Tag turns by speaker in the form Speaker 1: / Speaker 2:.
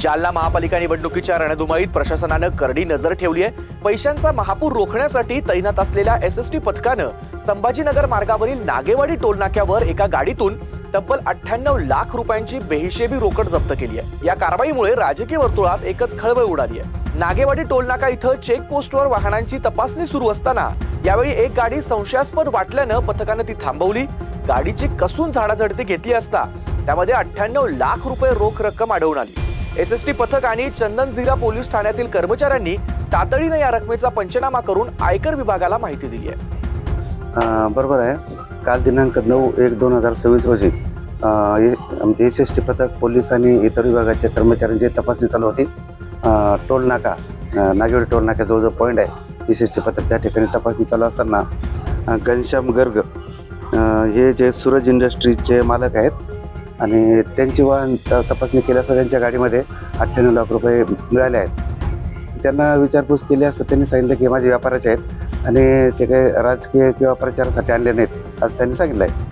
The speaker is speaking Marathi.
Speaker 1: जालना महापालिका निवडणुकीच्या रणधुमाळीत प्रशासनानं करडी नजर ठेवली आहे. पैशांचा महापूर रोखण्यासाठी तैनात असलेल्या एस एस टी पथकानं संभाजीनगर मार्गावरील नागेवाडी टोलनाक्यावर एका गाडीतून तब्बल अठ्ठ्याण्णव लाख रुपयांची बेहिशेबी रोकड जप्त केली आहे. या कारवाईमुळे राजकीय वर्तुळात एकच खळबळ उडाली आहे. नागेवाडी टोलनाका इथं चेक पोस्टवर वाहनांची तपासणी सुरू असताना यावेळी एक गाडी संशयास्पद वाटल्यानं पथकानं ती थांबवली. गाडीची कसून झाडाझडती घेतली असता त्यामध्ये अठ्ठ्याण्णव लाख रुपये रोख रक्कम आढळून आली. एस एस टी पथक आणि चंदनझिरा पोलीस ठाण्यातील कर्मचाऱ्यांनी तातडीनं या रकमेचा पंचनामा करून आयकर विभागाला माहिती दिली आहे.
Speaker 2: बरोबर आहे. काल दिनांक नऊ एक दोन हजार सव्वीस रोजी ए- आमचे एस एस टी पथक पोलीस आणि इतर विभागाच्या कर्मचाऱ्यांची तपासणी चालू होती. टोल नाका नागेवाडी टोल नाक्याजवळ जवळजवळ पॉईंट आहे. एस एस टी पथक त्या ठिकाणी तपासणी चालू असताना घनश्याम गर्ग हे जे सूरज इंडस्ट्रीजचे मालक आहेत आणि त्यांची वाहन तपासणी केली असता त्यांच्या गाडीमध्ये अठ्ठ्याण्णव लाख रुपये मिळाले आहेत. त्यांना विचारपूस केली असता त्यांनी सांगितलं की माझे व्यापाराचे आहेत आणि ते काही राजकीय किंवा प्रचारासाठी आणले नाहीत असं त्यांनी सांगितलं आहे